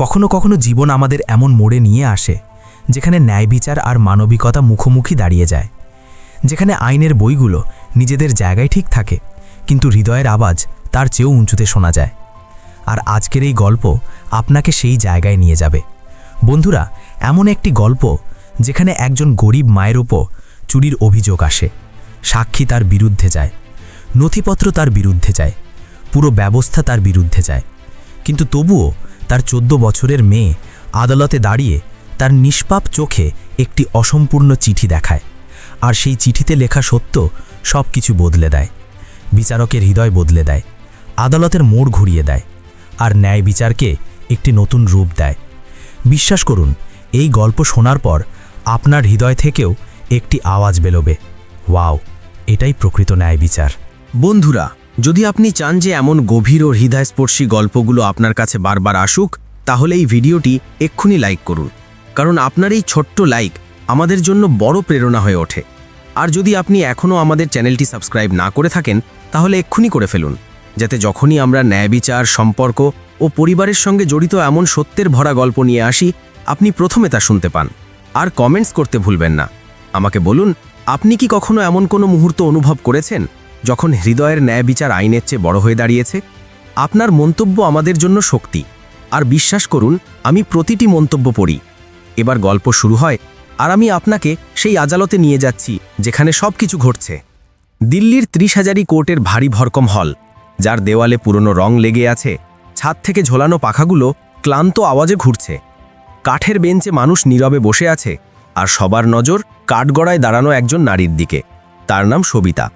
কখনো কখনো জীবন আমাদের এমন মোড়ে নিয়ে আসে, যেখানে ন্যায় বিচার আর মানবিকতা মুখোমুখি দাঁড়িয়ে যায়। যেখানে আইনের বইগুলো নিজেদের জায়গায় ঠিক থাকে, কিন্তু হৃদয়ের আওয়াজ তার চেয়েও উঁচুতে শোনা যায়। আর আজকের এই গল্প আপনাকে সেই জায়গায় নিয়ে যাবে। বন্ধুরা, এমন একটি গল্প যেখানে একজন গরিব মায়ের ওপর চুরির অভিযোগ আসে, সাক্ষী তার বিরুদ্ধে যায়, নথিপত্র তার বিরুদ্ধে যায়, পুরো ব্যবস্থা তার বিরুদ্ধে যায়। কিন্তু তবুও তার চোদ্দ বছরের মেয়ে আদালতে দাঁড়িয়ে তার নিষ্পাপ চোখে একটি অসম্পূর্ণ চিঠি দেখায়। আর সেই চিঠিতে লেখা সত্য সব কিছু বদলে দেয়। বিচারকের হৃদয় বদলে দেয়। আদালতের মোড় ঘুরিয়ে দেয়। আর ন্যায় বিচারকে একটি নতুন রূপ দেয়। বিশ্বাস করুন, এই গল্প শোনার পর আপনার হৃদয় থেকেও একটি আওয়াজ বেরোবে। ওয়াও, এটাই প্রকৃত ন্যায় বিচার। বন্ধুরা যদি আপনি চান যে এমন গভীর ও হৃদয়স্পর্শী গল্পগুলো আপনার কাছে বারবার আসুক, তাহলে এই ভিডিওটি এক্ষুনি লাইক করুন। কারণ আপনার এই ছোট্ট লাইক আমাদের জন্য বড় প্রেরণা হয়ে ওঠে। আর যদি আপনি এখনও আমাদের চ্যানেলটি সাবস্ক্রাইব না করে থাকেন, তাহলে এক্ষুনি করে ফেলুন, যাতে যখনই আমরা ন্যায় বিচার সম্পর্ক ও পরিবারের সঙ্গে জড়িত এমন সত্যের ভরা গল্প নিয়ে আসি, আপনি প্রথমে তা শুনতে পান। আর কমেন্টস করতে ভুলবেন না। আমাকে বলুন, আপনি কি কখনো এমন কোনো মুহূর্ত অনুভব করেছেন? যখন হৃদয়ের ন্যায় বিচার আইনের চেয়ে বড় হয়ে দাঁড়িয়েছে, আপনার মন্তব্য আমাদের জন্য শক্তি। আর বিশ্বাস করুন, আমি প্রতিটি মন্তব্য পড়ি। এবার গল্প শুরু হয়, আর আমি আপনাকে সেই আদালতে নিয়ে যাচ্ছি, যেখানে সব কিছু ঘটছে। দিল্লির ত্রিশ হাজারি কোর্টের ভারী ভরকম হল, যার দেওয়ালে পুরনো রং লেগে আছে, ছাদ থেকে ঝোলানো পাখাগুলো ক্লান্ত আওয়াজে ঘুরছে। কাঠের বেঞ্চে মানুষ নীরবে বসে আছে, আর সবার নজর কাঠগড়ায় দাঁড়ানো একজন নারীর দিকে। তার নাম সবিতা।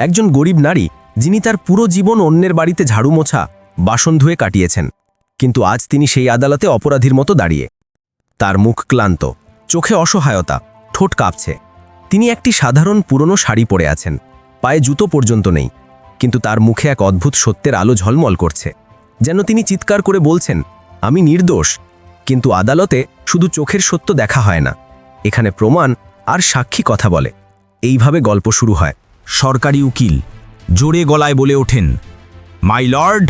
একজন গরিব নারী যিনি তার পুরো জীবন অন্যের বাড়িতে ঝাড়ু মোছা বাসন ধুয়ে কাটিয়েছেন। কিন্তু আজ তিনি সেই আদালতে অপরাধীর মতো দাঁড়িয়ে। তার মুখ ক্লান্ত, চোখে অসহায়তা, ঠোঁট কাঁপছে। তিনি একটি সাধারণ পুরনো শাড়ি পরে আছেন, পায়ে জুতো পর্যন্ত নেই। কিন্তু তার মুখে এক অদ্ভুত সত্যের আলো ঝলমল করছে। যেন তিনি চিৎকার করে বলছেন, আমি নির্দোষ। কিন্তু আদালতে শুধু চোখের সত্য দেখা হয় না। এখানে প্রমাণ আর সাক্ষী কথা বলে। এইভাবে গল্প শুরু হয়। সরকারি উকিল, জোরে গলায় বলে ওঠেন, মাই লর্ড,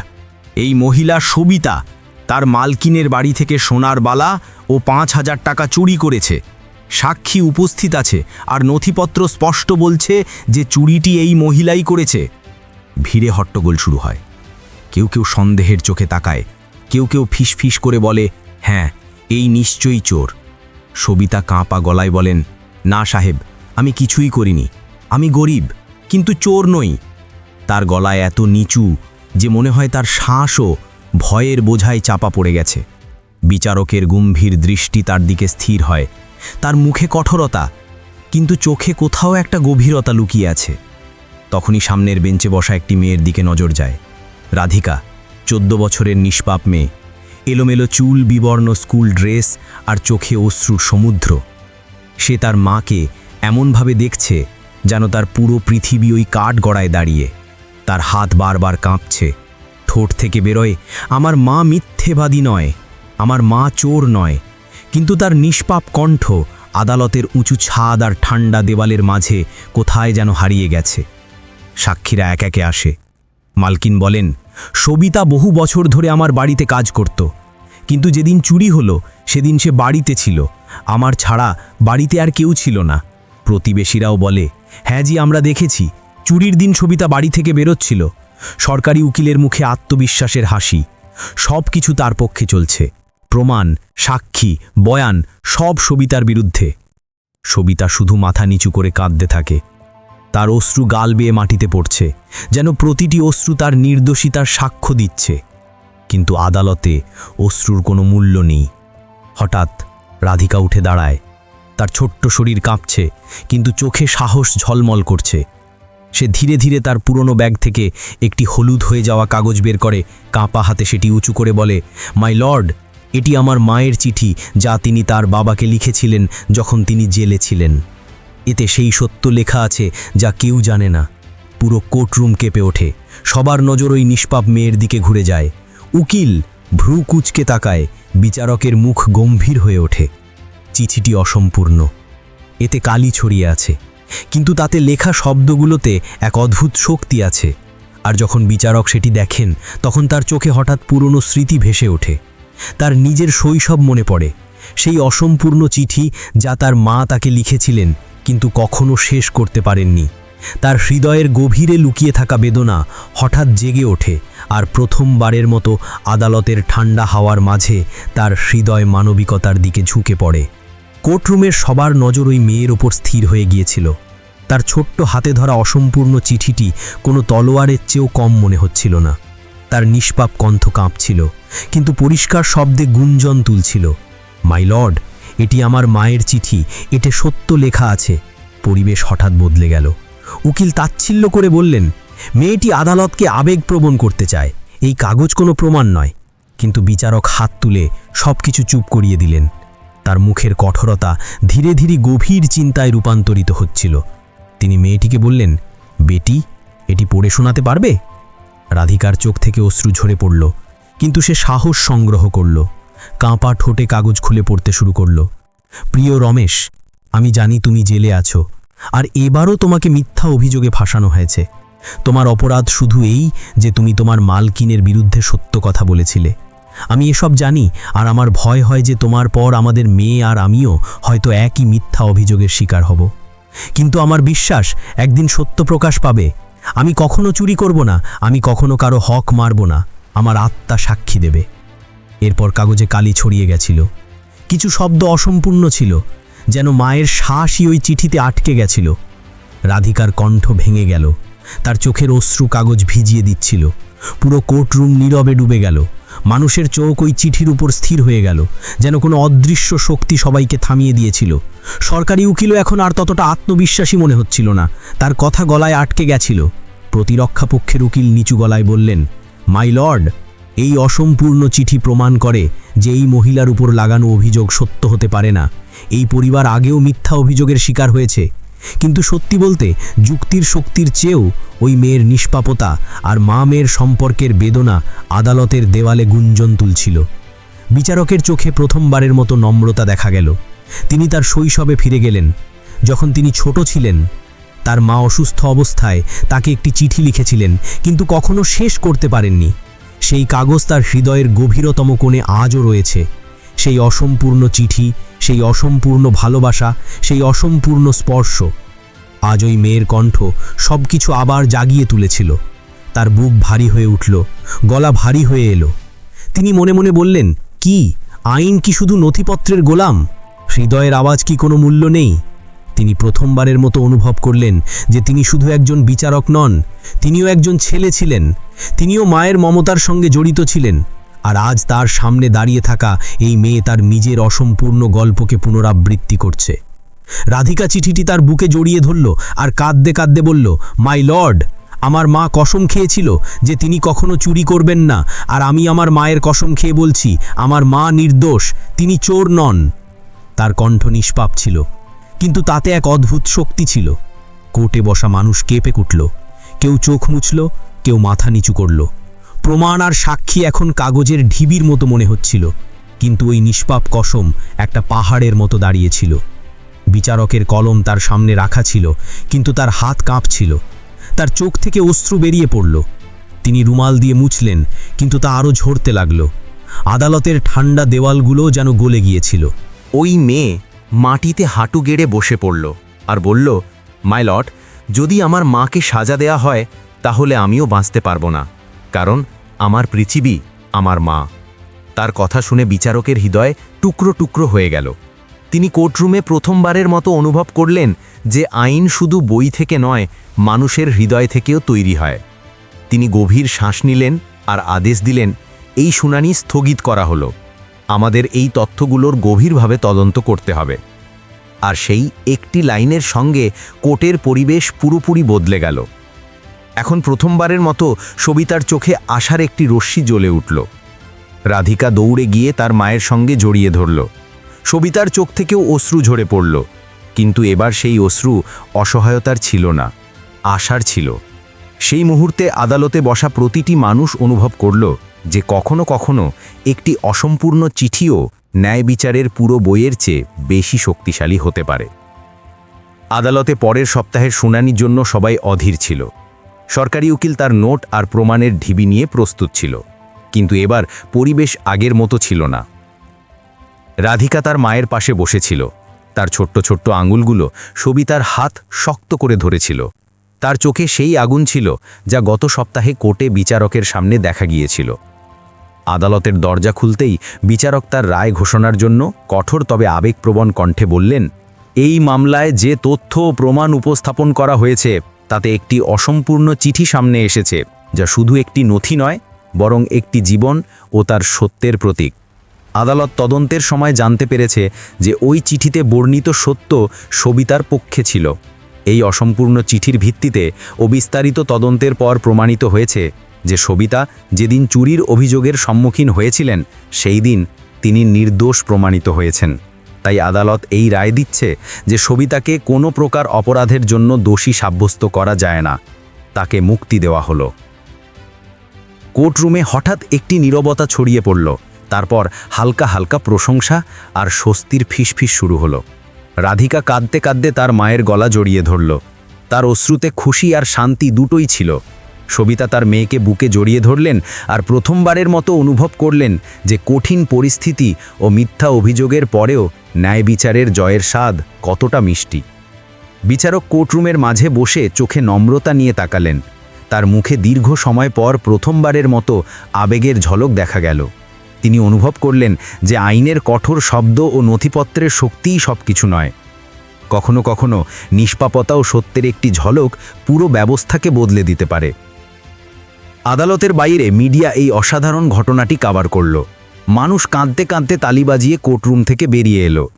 এই মহিলা সবিতা, তার মালকিনের বাড়ি থেকে সোনার বালা ও পাঁচ হাজার টাকা চুরি করেছে। সাক্ষী উপস্থিত আছে আর নথিপত্র স্পষ্ট বলছে যে চুরিটি এই মহিলাই করেছে। ভিড়ে হট্টগোল শুরু হয়। কেউ কেউ সন্দেহের চোখে তাকায়, কেউ কেউ ফিসফিস করে বলে হ্যাঁ এই নিশ্চয়ই চোর। সবিতা কাঁপা গলায় বলেন, না সাহেব, আমি কিছুই করিনি। আমি গরিব। কিন্তু চোর নই। তার গলায় এত নিচু যে মনে হয় তার শ্বাসও ভয়ের বোঝায় চাপা পড়ে গেছে। বিচারকের গম্ভীর দৃষ্টি তার দিকে স্থির হয়। তার মুখে কঠোরতা, কিন্তু চোখে কোথাও একটা গভীরতা লুকিয়ে আছে। তখনই সামনের বেঞ্চে বসা একটি মেয়ের দিকে নজর যায়। রাধিকা, চোদ্দ বছরের নিষ্পাপ মেয়ে। এলোমেলো চুল, বিবর্ণ স্কুল ড্রেস আর চোখে অশ্রুর সমুদ্র। সে তার মাকে এমনভাবে দেখছে যেন তার পুরো পৃথিবী ওই কাঠ গড়ায় দাঁড়িয়ে। তার হাত বারবার কাঁপছে। ঠোঁট থেকে বেরোয়, আমার মা মিথ্যেবাদী নয়, আমার মা চোর নয়। কিন্তু তার নিষ্পাপ কণ্ঠ আদালতের উঁচু ছাদ আর ঠান্ডা দেওয়ালের মাঝে কোথায় যেন হারিয়ে গেছে। সাক্ষীরা এক একে আসে। মালকিন বলেন, সবিতা বহু বছর ধরে আমার বাড়িতে কাজ করত। কিন্তু যেদিন চুরি হলো, সেদিন সে বাড়িতে ছিল। আমার ছাড়া বাড়িতে আর কেউ ছিল না। প্রতিবেশীরাও বলে হ্যাঁ জি, আমরা দেখেছি। চুরির দিন সবিতা বাড়ি থেকে বেরোচ্ছিল। সরকারি উকিলের মুখে আত্মবিশ্বাসের হাসি। সব কিছু তার পক্ষে চলছে। প্রমাণ, সাক্ষী, বয়ান, সব সবিতার বিরুদ্ধে। সবিতা শুধু মাথা নিচু করে কাঁদতে থাকে। তার অশ্রু গাল বেয়ে মাটিতে পড়ছে, যেন প্রতিটি অশ্রু তার নির্দোষিতার সাক্ষ্য দিচ্ছে। কিন্তু আদালতে অশ্রুর কোনো মূল্য নেই। হঠাৎ রাধিকা উঠে দাঁড়ায়। তার ছোট্ট শরীর কাঁপছে, কিন্তু চোখে সাহস ঝলমল করছে। সে ধীরে ধীরে তার পুরনো ব্যাগ থেকে একটি হলুদ হয়ে যাওয়া কাগজ বের করে, কাঁপা হাতে সেটি উঁচু করে বলে, মাই লর্ড, এটি আমার মায়ের চিঠি যা তিনি তার বাবাকে লিখেছিলেন যখন তিনি জেলে ছিলেন। এতে সেই সত্য লেখা আছে যা কেউ জানে না। পুরো কোর্টরুম কেঁপে ওঠে। সবার নজর ওই নিষ্পাপ মেয়ের দিকে ঘুরে যায়। উকিল ভ্রু কুচকে তাকায়, বিচারকের মুখ গম্ভীর হয়ে ওঠে। চিঠিটি অসম্পূর্ণ। এতে কালি ছড়িয়ে আছে। কিন্তু তাতে লেখা শব্দগুলোতে এক অদ্ভুত শক্তি আছে। আর যখন বিচারক সেটি দেখেন, তখন তার চোখে হঠাৎ পুরনো স্মৃতি ভেসে ওঠে। তার নিজের শৈশব মনে পড়ে। সেই অসম্পূর্ণ চিঠি যা তার মা তাকে লিখেছিলেন, কিন্তু কখনো শেষ করতে পারেননি। তার হৃদয়ের গভীরে লুকিয়ে থাকা বেদনা হঠাৎ জেগে ওঠে আর প্রথমবারের মতো আদালতের ঠান্ডা হাওয়ার মাঝে তার হৃদয় মানবিকতার দিকে ঝুঁকে পড়ে। কোর্টরুমের সবার নজর ওই মেয়ের ওপর স্থির হয়ে গিয়েছিল। তার ছোট্ট হাতে ধরা অসম্পূর্ণ চিঠিটি কোনো তলোয়ারের চেয়েও কম মনে হচ্ছিল না। তার নিষ্পাপ কণ্ঠ কাঁপছিল, কিন্তু পরিষ্কার শব্দে গুঞ্জন তুলছিল। মাই লর্ড, এটি আমার মায়ের চিঠি, এতে সত্য লেখা আছে। পরিবেশ হঠাৎ বদলে গেল। উকিল তাচ্ছিল্য করে বললেন, মেয়েটি আদালতকে আবেগপ্রবণ করতে চায়। এই কাগজ কোনো প্রমাণ নয়। কিন্তু বিচারক হাত তুলে সব কিছু চুপ করিয়ে দিলেন। তার মুখের কঠোরতা ধীরে ধীরে গভীর চিন্তায় রূপান্তরিত হচ্ছিল। তিনি মেয়েটিকে বললেন, বেটি, এটি পড়ে শোনাতে পারবে? রাধিকার চোখ থেকে অশ্রু ঝরে পড়ল, কিন্তু সে সাহস সংগ্রহ করল, কাঁপা ঠোঁটে কাগজ খুলে পড়তে শুরু করল। প্রিয় রমেশ, আমি জানি তুমি জেলে আছো, আর এবারও তোমাকে মিথ্যা অভিযোগে ফাঁসানো হয়েছে। তোমার অপরাধ শুধু এই যে তুমি তোমার মালকিনের বিরুদ্ধে সত্য কথা বলেছিলে। আমি এসব জানি, আর আমার ভয় হয় যে তোমার পর আমাদের মেয়ে আর আমিও হয়তো একই মিথ্যা অভিযোগের শিকার হব। কিন্তু আমার বিশ্বাস একদিন সত্য প্রকাশ পাবে। আমি কখনো চুরি করব না, আমি কখনো কারও হক মারব না, আমার আত্মা সাক্ষী দেবে। এরপর কাগজে কালি ছড়িয়ে গেছিল। কিছু শব্দ অসম্পূর্ণ ছিল, যেন মায়ের শ্বাসই ওই চিঠিতে আটকে গেছিল। রাধিকার কণ্ঠ ভেঙে গেল, তার চোখের অশ্রু কাগজ ভিজিয়ে দিচ্ছিল, পুরো কোর্টরুম নীরবে ডুবে গেল। মানুষের চোখ ওই চিঠির উপর স্থির হয়ে গেল, যেন কোনো অদৃশ্য শক্তি সবাইকে থামিয়ে দিয়েছিল। সরকারি উকিলও এখন আর ততটা আত্মবিশ্বাসী মনে হচ্ছিল না। তার কথা গলায় আটকে গেছিল। প্রতিরক্ষা পক্ষের উকিল নিচু গলায় বললেন, মাই লর্ড, এই অসম্পূর্ণ চিঠি প্রমাণ করে যে এই মহিলার উপর লাগানো অভিযোগ সত্য হতে পারে না। এই পরিবার আগেও মিথ্যা অভিযোগের শিকার হয়েছে। কিন্তু সত্যি বলতে, যুক্তির শক্তির চেয়েও ওই মেয়ের নিষ্পাপতা আর মা মেয়ের সম্পর্কের বেদনা আদালতের দেওয়ালে গুঞ্জন তুলছিল। বিচারকের চোখে প্রথমবারের মতো নম্রতা দেখা গেল। তিনি তার শৈশবে ফিরে গেলেন। যখন তিনি ছোট ছিলেন, তার মা অসুস্থ অবস্থায় তাকে একটি চিঠি লিখেছিলেন, কিন্তু কখনো শেষ করতে পারেননি। সেই কাগজ তার হৃদয়ের গভীরতম কোণে আজও রয়েছে। সেই অসম্পূর্ণ চিঠি সেই অসম্পূর্ণ ভালোবাসা, সেই অসম্পূর্ণ স্পর্শ। আজ ওই মেয়ের কণ্ঠ সব কিছু আবার জাগিয়ে তুলেছিল। তার বুক ভারী হয়ে উঠল, গলা ভারী হয়ে এলো। তিনি মনে মনে বললেন, কি? আইন কি শুধু নথিপত্রের গোলাম? হৃদয়ের আওয়াজ কি কোনো মূল্য নেই? তিনি প্রথমবারের মতো অনুভব করলেন যে তিনি শুধু একজন বিচারক নন, তিনিও একজন ছেলে ছিলেন, তিনিও মায়ের মমতার সঙ্গে জড়িত ছিলেন। আর আজ তার সামনে দাঁড়িয়ে থাকা এই মেয়ে তার নিজের অসম্পূর্ণ গল্পকে পুনরাবৃত্তি করছে। রাধিকা চিঠিটি তার বুকে জড়িয়ে ধরল আর কাঁদতে কাঁদতে বলল, মাই লর্ড, আমার মা কসম খেয়েছিল যে তিনি কখনো চুরি করবেন না, আর আমি আমার মায়ের কসম খেয়ে বলছি, আমার মা নির্দোষ, তিনি চোর নন। তার কণ্ঠ নিষ্পাপ ছিল, কিন্তু তাতে এক অদ্ভুত শক্তি ছিল। কোর্টে বসা মানুষ কেঁপে উঠল, কেউ চোখ মুছল, কেউ মাথা নিচু করল। প্রমাণ আর সাক্ষী এখন কাগজের ঢিবির মতো মনে হচ্ছিল, কিন্তু ওই নিষ্পাপ কসম একটা পাহাড়ের মতো দাঁড়িয়েছিল। বিচারকের কলম তার সামনে রাখা ছিল, কিন্তু তার হাত কাঁপছিল। তার চোখ থেকে অশ্রু বেরিয়ে পড়ল। তিনি রুমাল দিয়ে মুছলেন, কিন্তু তা আরও ঝরতে লাগল। আদালতের ঠান্ডা দেওয়ালগুলো যেন গলে গিয়েছিল। ওই মেয়ে মাটিতে হাঁটু গেড়ে বসে পড়ল আর বলল, মাই লট যদি আমার মাকে সাজা দেয়া হয়, তাহলে আমিও বাঁচতে পারব না। কারণ আমার পৃথিবী, আমার মা। তার কথা শুনে বিচারকের হৃদয় টুকরো টুকরো হয়ে গেল। তিনি কোর্টরুমে প্রথমবারের মতো অনুভব করলেন যে আইন শুধু বই থেকে নয়, মানুষের হৃদয় থেকেও তৈরি হয়। তিনি গভীর শ্বাস নিলেন আর আদেশ দিলেন, এই শুনানি স্থগিত করা হলো। আমাদের এই তথ্যগুলোর গভীরভাবে তদন্ত করতে হবে। আর সেই একটি লাইনের সঙ্গে কোর্টের পরিবেশ পুরোপুরি বদলে গেল। এখন প্রথমবারের মতো সবিতার চোখে আশার একটি রশ্মি জ্বলে উঠল। রাধিকা দৌড়ে গিয়ে তার মায়ের সঙ্গে জড়িয়ে ধরল। সবিতার চোখ থেকেও অশ্রু ঝরে পড়ল, কিন্তু এবার সেই অশ্রু অসহায়তার ছিল না, আশার ছিল। সেই মুহূর্তে আদালতে বসা প্রতিটি মানুষ অনুভব করল যে কখনো কখনো একটি অসম্পূর্ণ চিঠিও ন্যায় বিচারের পুরো বইয়ের চেয়ে বেশি শক্তিশালী হতে পারে। আদালতে পরের সপ্তাহের শুনানির জন্য সবাই অধীর ছিল। সরকারি উকিল তার নোট আর প্রমাণের ঢিবি নিয়ে প্রস্তুত ছিল। কিন্তু এবার পরিবেশ আগের মতো ছিল না। রাধিকা তার মায়ের পাশে বসেছিল। তার ছোট্ট ছোট্ট আঙুলগুলো সবিতার হাত শক্ত করে ধরেছিল। তার চোখে সেই আগুন ছিল যা গত সপ্তাহে কোর্টে বিচারকের সামনে দেখা গিয়েছিল। আদালতের দরজা খুলতেই বিচারক তার রায় ঘোষণার জন্য কঠোর তবে আবেগপ্রবণ কণ্ঠে বললেন, এই মামলায় যে তথ্য প্রমাণ উপস্থাপন করা হয়েছে তাতে একটি অসম্পূর্ণ চিঠি সামনে এসেছে, যা শুধু একটি নথি নয়, বরং একটি জীবন ও তার সত্যের প্রতীক। আদালত তদন্তের সময় জানতে পেরেছে যে ওই চিঠিতে বর্ণিত সত্য সবিতার পক্ষে ছিল। এই অসম্পূর্ণ চিঠির ভিত্তিতে ও বিস্তারিত তদন্তের পর প্রমাণিত হয়েছে যে সবিতা যেদিন চুরির অভিযোগের সম্মুখীন হয়েছিলেন, সেই দিন তিনি নির্দোষ প্রমাণিত হয়েছেন। তাই আদালত এই রায় দিচ্ছে যে সবিতাকে কোনো প্রকার অপরাধের জন্য দোষী সাব্যস্ত করা যায় না। তাকে মুক্তি দেওয়া হলো। কোর্টরুমে হঠাৎ একটি নীরবতা ছড়িয়ে পড়ল। তারপর হালকা হালকা প্রশংসা আর স্বস্তির ফিসফিস শুরু হলো। রাধিকা কাঁদতে কাঁদতে তার মায়ের গলা জড়িয়ে ধরল। তার অশ্রুতে খুশি আর শান্তি দুটোই ছিল। সবিতা তার মেয়েকে বুকে জড়িয়ে ধরলেন আর প্রথমবারের মতো অনুভব করলেন যে কঠিন পরিস্থিতি ও মিথ্যা অভিযোগের পরেও ন্যায় বিচারের জয়ের স্বাদ কতটা মিষ্টি। বিচারক কোর্টরুমের মাঝে বসে চোখে নম্রতা নিয়ে তাকালেন। তার মুখে দীর্ঘ সময় পর প্রথমবারের মতো আবেগের ঝলক দেখা গেল। তিনি অনুভব করলেন যে আইনের কঠোর শব্দ ও নথিপত্রের শক্তিই সব কিছু নয়। কখনো কখনো নিষ্পাপতা ও সত্যের একটি ঝলক পুরো ব্যবস্থাকে বদলে দিতে পারে। আদালতের বাইরে মিডিয়া এই অসাধারণ ঘটনাটি কাভার করল। মানুষ কাঁদতে কাঁদতে তালি বাজিয়ে কোর্টরুম থেকে বেরিয়ে এলো।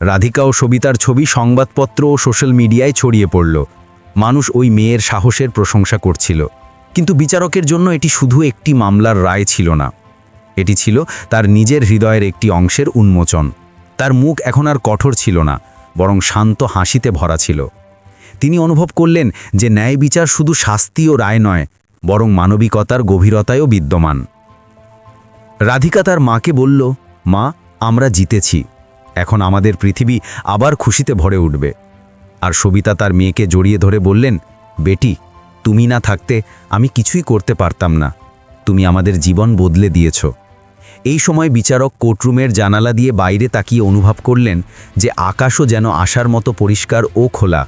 রাধিকা ও সবিতার ছবি, সংবাদপত্র ও সোশ্যাল মিডিয়ায় ছড়িয়ে পড়ল। মানুষ ওই মেয়ের সাহসের প্রশংসা করছিল। কিন্তু বিচারকের জন্য এটি শুধু একটি মামলার রায় ছিল না। এটি ছিল তার নিজের হৃদয়ের একটি অংশের উন্মোচন। তার মুখ এখন আর কঠোর ছিল না, বরং শান্ত হাসিতে ভরা ছিল। তিনি অনুভব করলেন যে ন্যায় বিচার শুধু শাস্তি ও রায় নয় বরং মানবিকতার গভীরতায়ও বিদ্যমান। রাধিকা তার মাকে বলল, মা, আমরা জিতেছি। এখন আমাদের পৃথিবী আবার খুশিতে ভরে উঠবে। আর সবিতা তার মেয়েকে জড়িয়ে ধরে বললেন, বেটি, তুমি না থাকতে আমি কিছুই করতে পারতাম না। তুমি আমাদের জীবন বদলে দিয়েছ। এই সময় বিচারক কোর্টরুমের জানালা দিয়ে বাইরে তাকিয়ে অনুভব করলেন যে আকাশও যেন আসার মতো পরিষ্কার ও খোলা।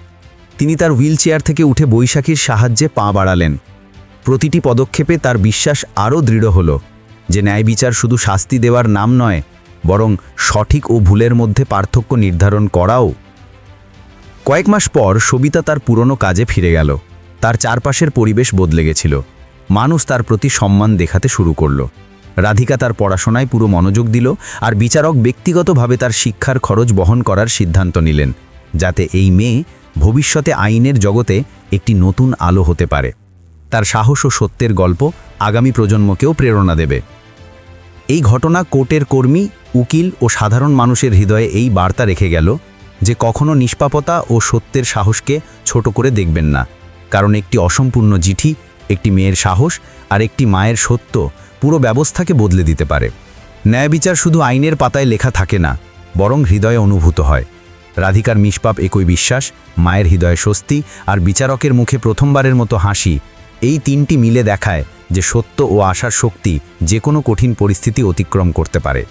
তিনি তার হুইলচেয়ার থেকে উঠে বৈশাখীর সাহায্যে পা বাড়ালেন। প্রতিটি পদক্ষেপে তার বিশ্বাস আরও দৃঢ় হল যে ন্যায় বিচার শুধু শাস্তি দেওয়ার নাম নয়, বরং সঠিক ও ভুলের মধ্যে পার্থক্য নির্ধারণ করাও। কয়েক মাস পর সবিতা তার পুরনো কাজে ফিরে গেল। তার চারপাশের পরিবেশ বদলে গেছিল। মানুষ তার প্রতি সম্মান দেখাতে শুরু করল। রাধিকা তার পড়াশোনায় পুরো মনোযোগ দিল আর বিচারক ব্যক্তিগতভাবে তার শিক্ষার খরচ বহন করার সিদ্ধান্ত নিলেন, যাতে এই মেয়ে ভবিষ্যতে আইনের জগতে একটি নতুন আলো হতে পারে। তার সাহস ও সত্যের গল্প আগামী প্রজন্মকেও প্রেরণা দেবে। এই ঘটনা কোর্টের কর্মী, উকিল ও সাধারণ মানুষের হৃদয়ে এই বার্তা রেখে গেল যে কখনো নিষ্পাপতা ও সত্যের সাহসকে ছোট করে দেখবেন না। কারণ একটি অসম্পূর্ণ চিঠি, একটি মেয়ের সাহস আর একটি মায়ের সত্য পুরো ব্যবস্থাকে বদলে দিতে পারে। ন্যায় বিচার শুধু আইনের পাতায় লেখা থাকে না, বরং হৃদয়ে অনুভূত হয়। রাধিকার নিষ্পাপ একই বিশ্বাস, মায়ের হৃদয়ে স্বস্তি আর বিচারকের মুখে প্রথমবারের মতো হাসি এই তিনটি মিলে দেখায় যে সত্য ও আশার শক্তি যে কোনো কঠিন পরিস্থিতি অতিক্রম করতে পারে।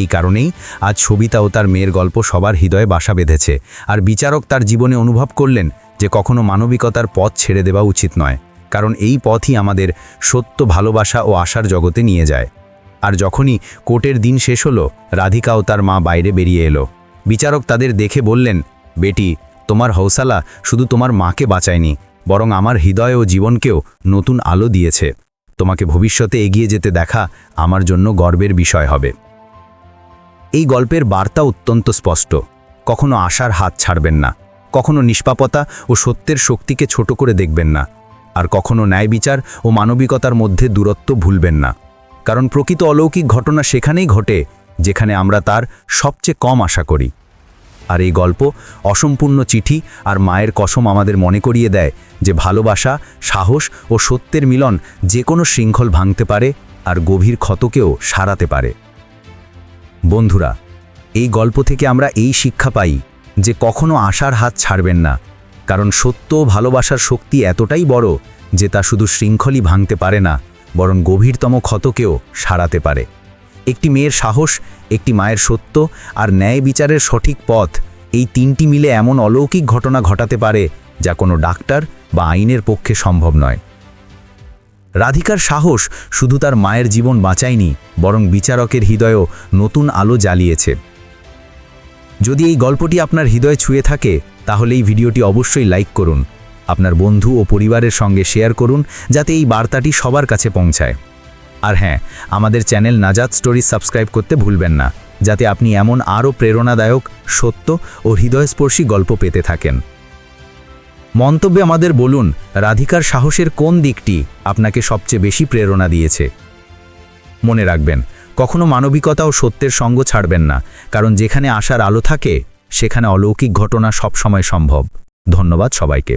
এই কারণেই আজ সবিতা ও তার মেয়ের গল্প সবার হৃদয়ে বাসা বেঁধেছে আর বিচারক তার জীবনে অনুভব করলেন যে কখনো মানবিকতার পথ ছেড়ে দেওয়া উচিত নয়, কারণ এই পথই আমাদের সত্য, ভালোবাসা ও আশার জগতে নিয়ে যায়। আর যখনই কোর্টের দিন শেষ হলো, রাধিকা ও তার মা বাইরে বেরিয়ে এলো। বিচারক তাদের দেখে বললেন, বেটি, তোমার হৌসালা শুধু তোমার মাকে বাঁচায়নি বরং আমার হৃদয় ও জীবনকেও নতুন আলো দিয়েছে। তোমাকে ভবিষ্যতে এগিয়ে যেতে দেখা আমার জন্য গর্বের বিষয় হবে। এই গল্পের বার্তা অত্যন্ত স্পষ্ট। কখনো আশার হাত ছাড়বেন না। কখনো নিষ্পাপতা ও সত্যের শক্তিকে ছোট করে দেখবেন না। আর কখনো ন্যায় বিচার ও মানবিকতার মধ্যে দূরত্ব ভুলবেন না। কারণ প্রকৃত অলৌকিক ঘটনা সেখানেই ঘটে, যেখানে আমরা তার সবচেয়ে কম আশা করি। আর এই গল্প অসম্পূর্ণ চিঠি আর মায়ের কসম আমাদের মনে করিয়ে দেয় যে ভালোবাসা, সাহস ও সত্যের মিলন যে কোনো শৃঙ্খল ভাঙতে পারে আর গভীর ক্ষতকেও সারাতে পারে। বন্ধুরা, এই গল্প থেকে আমরা এই শিক্ষা পাই যে কখনো আশার হাত ছাড়বেন না, কারণ সত্য ভালোবাসার শক্তি এতটাই বড় যে তা শুধু শৃঙ্খলই ভাঙতে পারে না, বরং গভীরতম ক্ষতকেও সারাতে পারে। একটি মেয়ের সাহস, একটি মায়ের সত্য আর ন্যায় বিচারের সঠিক পথ। এই তিনটি মিলে এমন অলৌকিক ঘটনা ঘটাতে পারে যা কোনো ডাক্তার বা আইনের পক্ষে সম্ভব নয়। রাধিকার সাহস শুধু তার মায়ের জীবন বাঁচায়নি, বরং বিচারকের হৃদয়েও নতুন আলো জ্বালিয়েছে। যদি এই গল্পটি আপনার হৃদয়ে ছুঁয়ে থাকে, তাহলে এই ভিডিওটি অবশ্যই লাইক করুন। আপনার বন্ধু ও পরিবারের সঙ্গে শেয়ার করুন, যাতে এই বার্তাটি সবার কাছে পৌঁছায়। আর হ্যাঁ আমাদের চ্যানেল নাজাত স্টোরি সাবস্ক্রাইব করতে ভুলবেন না, যাতে আপনি এমন আরও প্রেরণাদায়ক, সত্য ও হৃদয়স্পর্শী গল্প পেতে থাকেন। মন্তব্যে আমাদের বলুন, রাধিকার সাহসের কোন দিকটি আপনাকে সবচেয়ে বেশি প্রেরণা দিয়েছে? মনে রাখবেন, কখনো মানবিকতা ও সত্যের সঙ্গ ছাড়বেন না, কারণ যেখানে আসার আলো থাকে, সেখানে অলৌকিক ঘটনা সবসময় সম্ভব। ধন্যবাদ সবাইকে।